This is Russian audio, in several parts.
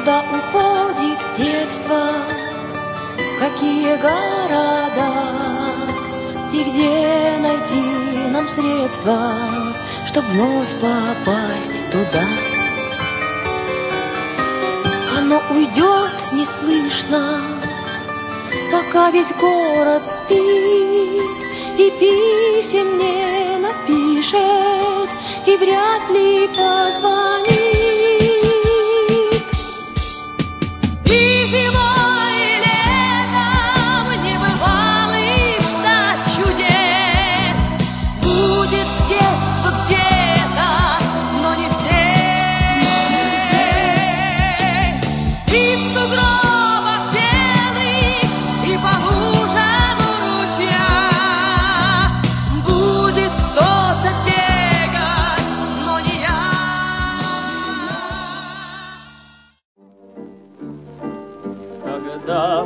Куда уходит детство, какие города И где найти нам средства, Чтоб вновь попасть туда. Оно уйдет неслышно, Пока весь город спит, И писем не напишет, И вряд ли позвонит.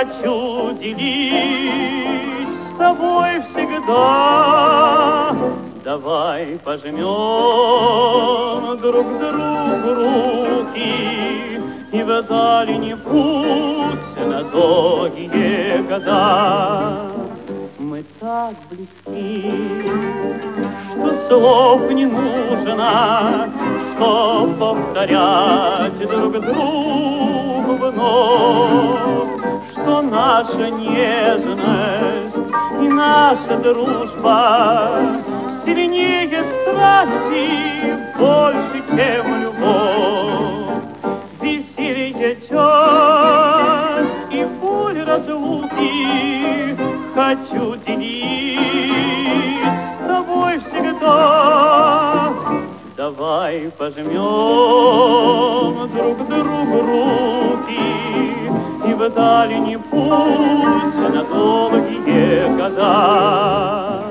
Хочу делить с тобой всегда Давай пожмем друг другу руки И в дальний путь на долгие года. Мы так близки, что слов не нужно, Что повторять друг другу вновь, Что наша нежность и наша дружба сильнее страсти, больше, чем любовь. Веселье час и боль разлуки хочу делить с тобой всегда. Давай пожмем друг другу руки в дальний путь на долгие года.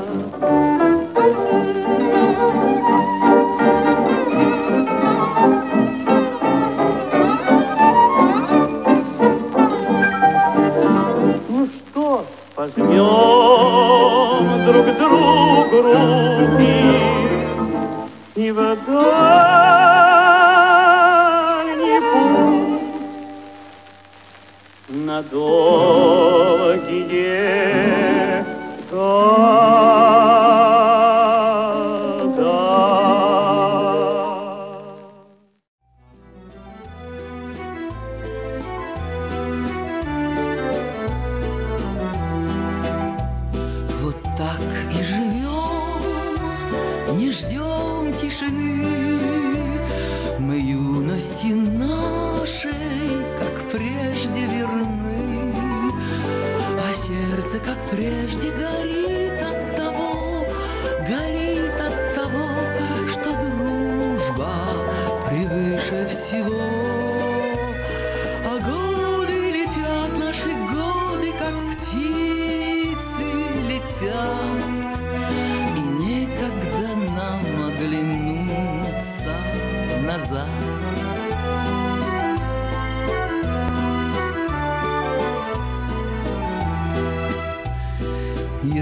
пожмем друг другу руки и в на долгие годы.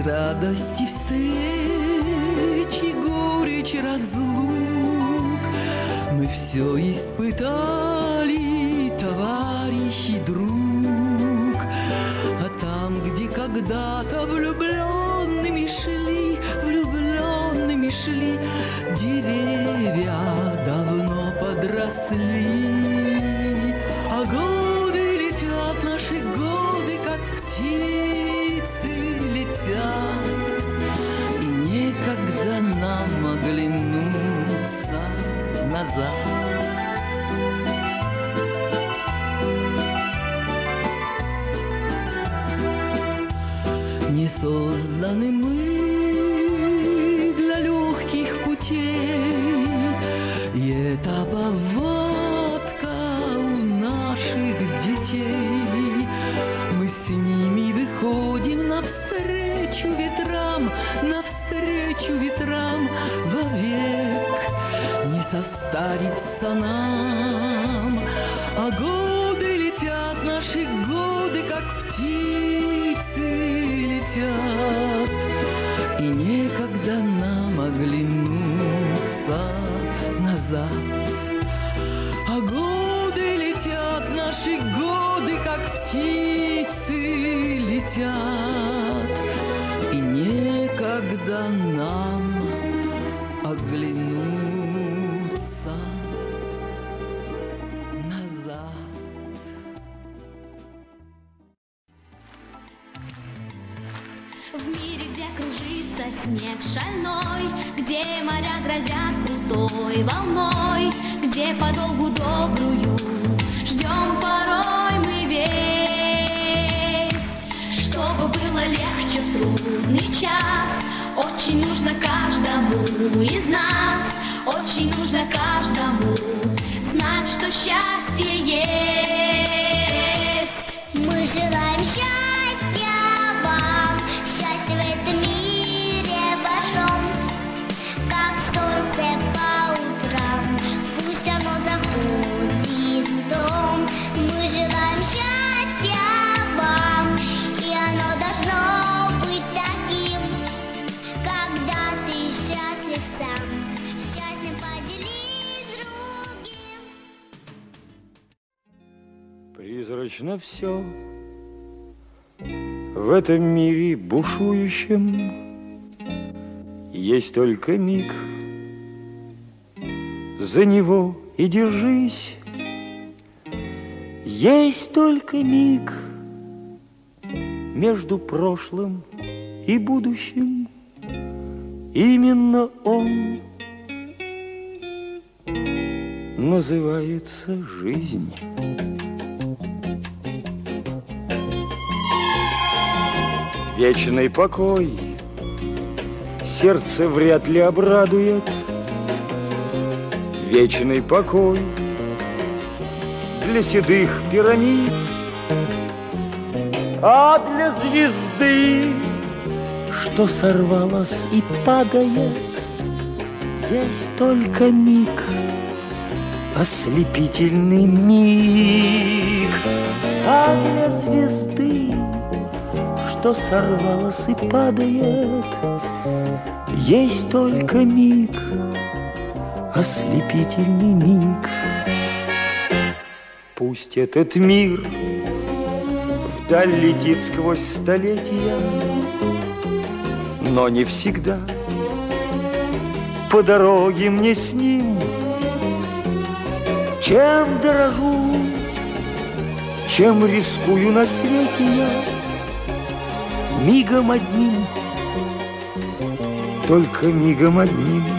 Радости встречи, горечь разлук. Мы все испытали, товарищ и друг. А там, где когда-то влюбленными шли, влюбленными шли Деревья давно подросли. А Не созданы мы для легких путей, И эта поводка у нашей детей. Мы с ними выходим навстречу ветрам, навстречу ветрам вовек. Не состарится нам, а годы летят, наши годы, как птицы летят. И некогда нам оглянуться назад. А годы летят, наши годы, как птицы Где моря грозят крутой волной, Где подолгу добрую ждем порой мы весть. Чтобы было легче в трудный час, Очень нужно каждому из нас, Очень нужно каждому знать, что счастье есть. Мы желаем счастья Призрачно все в этом мире бушующем. Есть только миг. За него и держись. Есть только миг Между прошлым и будущим. Именно он Называется жизнь Вечный покой. Сердце вряд ли обрадует. Вечный покой. Для седых пирамид. А для звезды Что сорвалась и падает Есть только миг Ослепительный миг. А для звезды что сорвалось и падает. Есть только миг, ослепительный миг. Пусть этот мир вдаль летит сквозь столетия, но не всегда по дороге мне с ним. Чем дорогу, чем рискую на свете я, мигом одним, только мигом одним.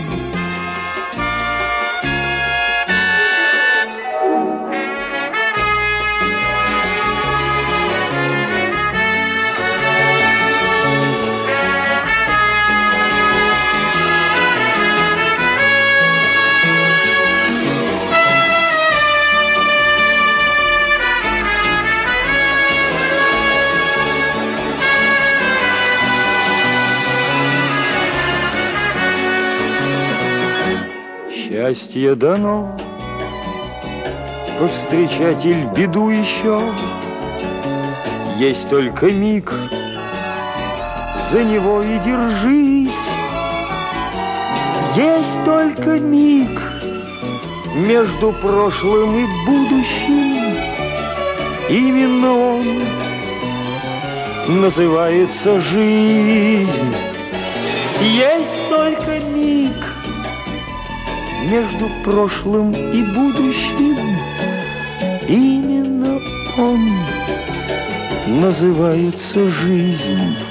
Счастье дано, повстречатель беду еще. Есть только миг, за него и держись. Есть только миг между прошлым и будущим. Именно он называется жизнь. Есть только миг между прошлым и будущим. Именно он называется жизнь.